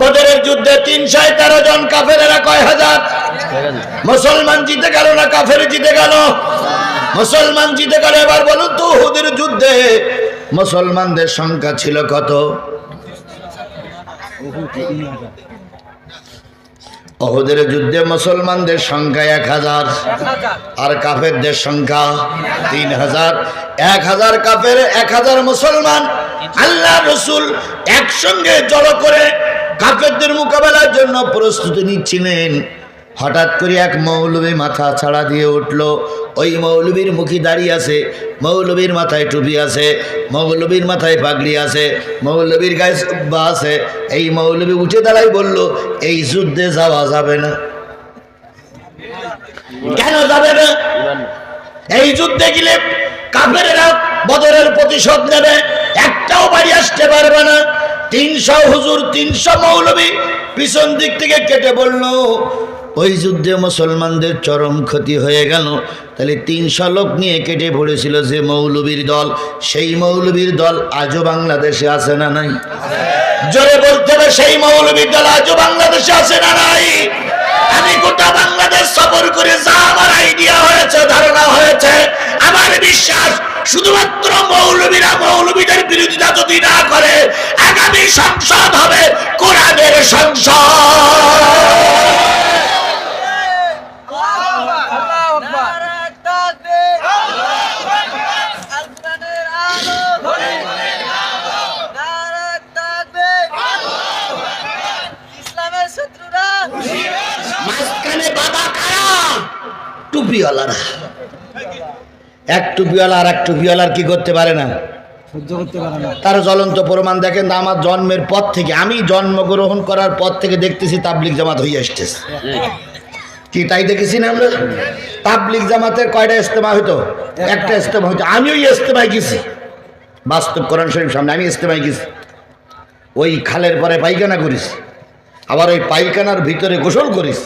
বদরের যুদ্ধে তিনশো তেরো জন কাফেরেরা কয় হাজার? মুসলমান জিতে গেল না কাফের জিতে গেল? মুসলমান জিতে গেল, এবার বলুন তো হুদের যুদ্ধে মুসলমানদের সংখ্যা ছিল কত? অহুদের যুদ্ধে মুসলমানদের সংখ্যা এক হাজার আর কাফেরদের সংখ্যা তিন হাজার। এক হাজার কাফের, এক হাজার মুসলমান। আল্লাহ রসুল একসঙ্গে জড়ো করে কাফেরদের মোকাবেলার জন্য প্রস্তুতি নিচ্ছিলেন। হঠাৎ করে এক মৌলবী মাথা ছাড়া দিয়ে উঠল। ওই মৌলবীর মুখী দাঁড়িয়ে আছে, মৌলবীর মাথায় টুপি আছে, মৌলবীর মাথায় পাগড়ি আছে, মৌলবীর গায়ে সুব্বা আছে। এই মৌলবী উঠে দাঁড়াই বলল, এই যুদ্ধে যাওয়া যাবে না। কেন যাবে না? এই যুদ্ধে গেলে কাফেরেরা বদরের প্রতিশোধ নেবে, একটাও বাড়ি আসতে পারবে না। তিনশো হুজুর, তিনশো মৌলবী পিছন দিক থেকে কেটে বলল ওই যুদ্ধে মুসলমানদের চরম ক্ষতি হয়ে গেল। তাহলে তিনশো লোক নিয়ে কেটে পড়েছিল যে মৌলবীর দল, সেই মৌলবীর দল আজও বাংলাদেশে আছে না নাই? জোরে বলতে হবে, সেই মৌলবীর দল আজও বাংলাদেশে আছে না নাই? আমি গোটা বাংলাদেশ সফর করে যা আমার আইডিয়া হয়েছে, ধারণা হয়েছে, আমার বিশ্বাস, শুধুমাত্র মৌলবীরা মৌলবীদের বিরোধিতা যদি টুপিওয়ালারা। এক টুপিওয়ালা আর এক টুপিওয়ালার কি করতে পারে না? তার জ্বলন্ত প্রমাণ দেখেন আমার জন্মের পর থেকে আমি জন্মগ্রহণ করার পর থেকে দেখতেছি তাবলিক জামাত হয়ে আসতেছে। কি তাই দেখেছি না আমরা? তাবলিক জামাতের কয়টা ইস্তেমা হইতো? একটা। ইস্তেমা হইতো। আমিও ইস্তেমায় গেছি। বাস্তব কোরআন শরীফ সামনে আমি ইস্তেমায় গেছি। ওই খালের পরে পায়খানা করিস আবার ওই পায়খানার ভিতরে গোসল করিস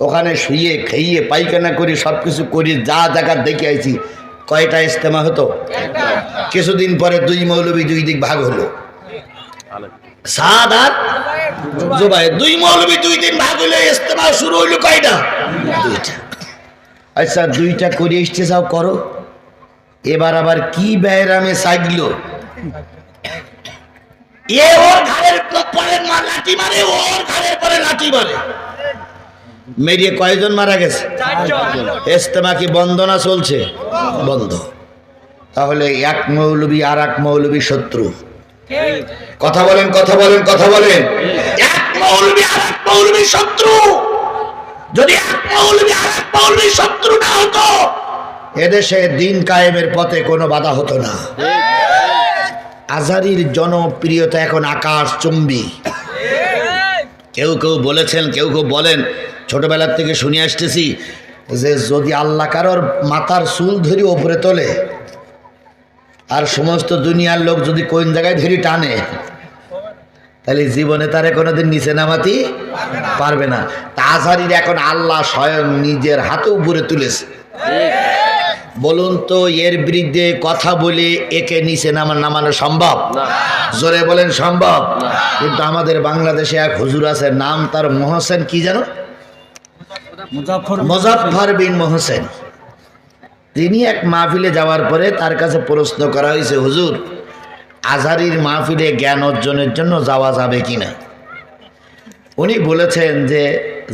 ওখানে শুয়ে খেয়ে পাইখানা করি সব কিছু করি যা জায়গা দেখে আইছি, কয়টা ইস্তেমা হতো? কিছুদিন পরে দুই মৌলবী দুই দিক ভাগ হলো। দুই দুই দিন ভাগ শুরু হইল কয়টা? দুইটা। আচ্ছা দুইটা করে এবার আবার কি এ ওর মারে ওর ঘাড়ের পরে লাঠি মারে। মেরিয়ে কয়জন মারা গেছে? ইস্তেমা কি বন্ধ না চলছে? বন্ধ। তাহলে এক মৌলবী আর এক মৌলবী শত্রু। কথা বলেন কথা বলেন কথা বলেন। এক মৌলবী আর এক মৌলবী শত্রু। যদি এক মৌলবী আর এক মৌলবী শত্রু না হতো এদেশে দিন কায়েমের পথে কোনো বাধা হতো না। আজারির জনপ্রিয়তা এখন আকাশ চুম্বি। কেউ কেউ বলেছেন কেউ কেউ বলেন ছোটবেলার থেকে শুনে আসতেছি যে যদি আল্লাহ কারোর মাথার চুল ধরি ওপরে তোলে আর সমস্ত দুনিয়ার লোক যদি কোন জায়গায় ধরি টানে তাহলে জীবনে তারে কোনোদিন নিচে নামাতি পারবে না। তাজারির এখন আল্লাহ স্বয়ং নিজের হাতে উপরে তুলেছে। বলুন তো এর বিরুদ্ধে কথা বলে একে নিচে নামা নামানো সম্ভব? জোরে বলেন সম্ভব? কিন্তু আমাদের বাংলাদেশে এক হুজুর আছে নাম তার মহসেন কি জানো? মুজাফর বিন মোহসেন। তিনি এক মাহফিলে যাওয়ার পরে তার কাছে প্রশ্ন করা হয়েছে, হুজুর, আজহারির মাহফিলে জ্ঞান অর্জনের জন্য যাওয়া যাবে কিনা উনি বলেছেন যে,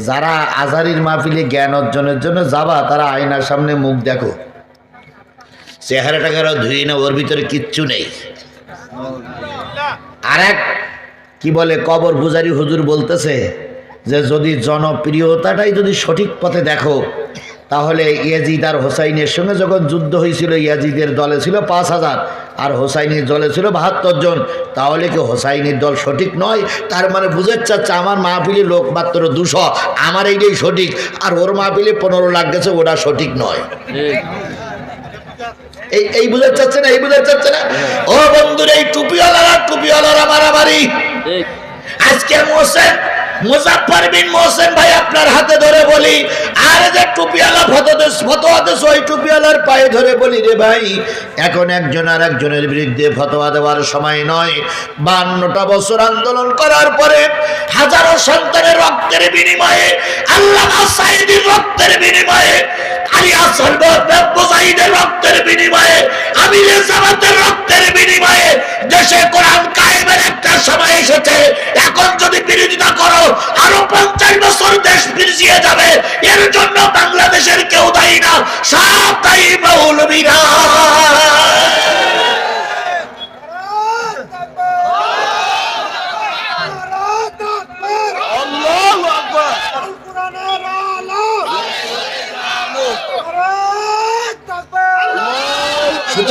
যারা আজহারির মাহফিলে জ্ঞান অর্জনের জন্য যাবা, তারা আয়নার সামনে মুখ দেখো। চেহারা টাকারও ধুয়ে না ওর ভিতরে কিচ্ছু নেই। আর এক কি বলে, কবর পূজারি হুজুর বলতেছে যে যদি জনপ্রিয়তাটাই যদি সঠিক পথে দেখো তাহলে ইয়াজিদ আর হোসাইনের সঙ্গে যখন যুদ্ধ হয়েছিল ইয়াজিদের দলে ছিল পাঁচ হাজার আর হোসাইনের দলে ছিল বাহাত্তর জন তাহলে কি হোসাইনের দল সঠিক নয়? তার মানে বুঝতে চাচ্ছে আমার মাহফিলে লোক মাত্র দুশো আমার এইটাই সঠিক আর ওর মাহফিলে পনেরো লাখ গেছে ওটা সঠিক নয়। এই এই বুঝাতে চাচ্ছে না এই বুঝাতে চাচ্ছে না? ও বন্ধুর এই টুপিওয়ালারা টুপিওয়ালারা মারামারি। আজকে মোসেন মুজাফফর বিন ভাই আপনার হাতে ধরে বলি, আর যে টুপিওয়ালা ফটোতে ফতোয়াতে ওই টুপিওয়ালার পায়ে ধরে বলি রে ভাই, এখন একজন আর একজনের বিরুদ্ধে ফতোয়া দেওয়ার সময় নয়। বান্নটা বছর আন্দোলন করার পরে হাজারো সন্তানের রক্তের বিনিময়ে আল্লাহ সাইদির রক্তের বিনিময়ে আলিয়া সর্বসাইদের রক্তের বিনিময়ে রক্তের বিনিময়ে দেশে কায়েমের একটা এখন যদি বিরোধিতা করো, আরও পঞ্চাশ বছর দেশ পিছিয়ে যাবে। এর জন্য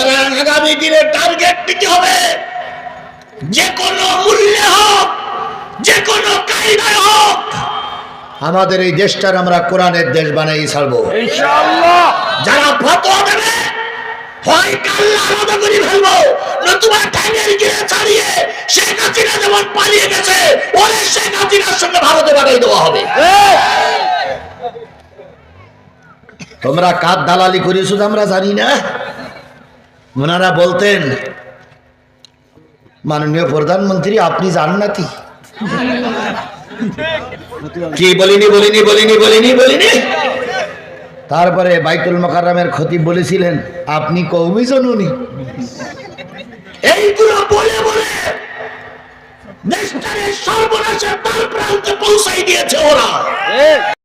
সুতরাং আগামী দিনের টার্গেট নিতে হবে? যে কোনো মূল্যে হোক যে কোনো কায়দায় হোক আমাদের এই দেশটার আমরা কোরআনের দেশ বানাই ছাড়বো। যারা ফতোয়া দেবে হয় কাল্লা আলাদা করে ফেলব নতুবা টাইমের গিয়ে ছাড়িয়ে শেখ হাসিনা যেমন পালিয়ে গেছে ওরে শেখ হাসিনার সঙ্গে ভারতে পাঠাই দেওয়া হবে। তোমরা কার দালালি করেছ তো আমরা জানি না। ওনারা বলতেন, মাননীয় প্রধানমন্ত্রী, আপনি জান্নাতি। কি বলিনি বলিনি বলিনি বলিনি বলিনি? তারপরে বাইকুল মকাররামের ক্ষতি বলেছিলেন, আপনি কৌমি জননী। সর্বনাশের তার প্রান্তে পৌঁছাই দিয়েছে ওরা।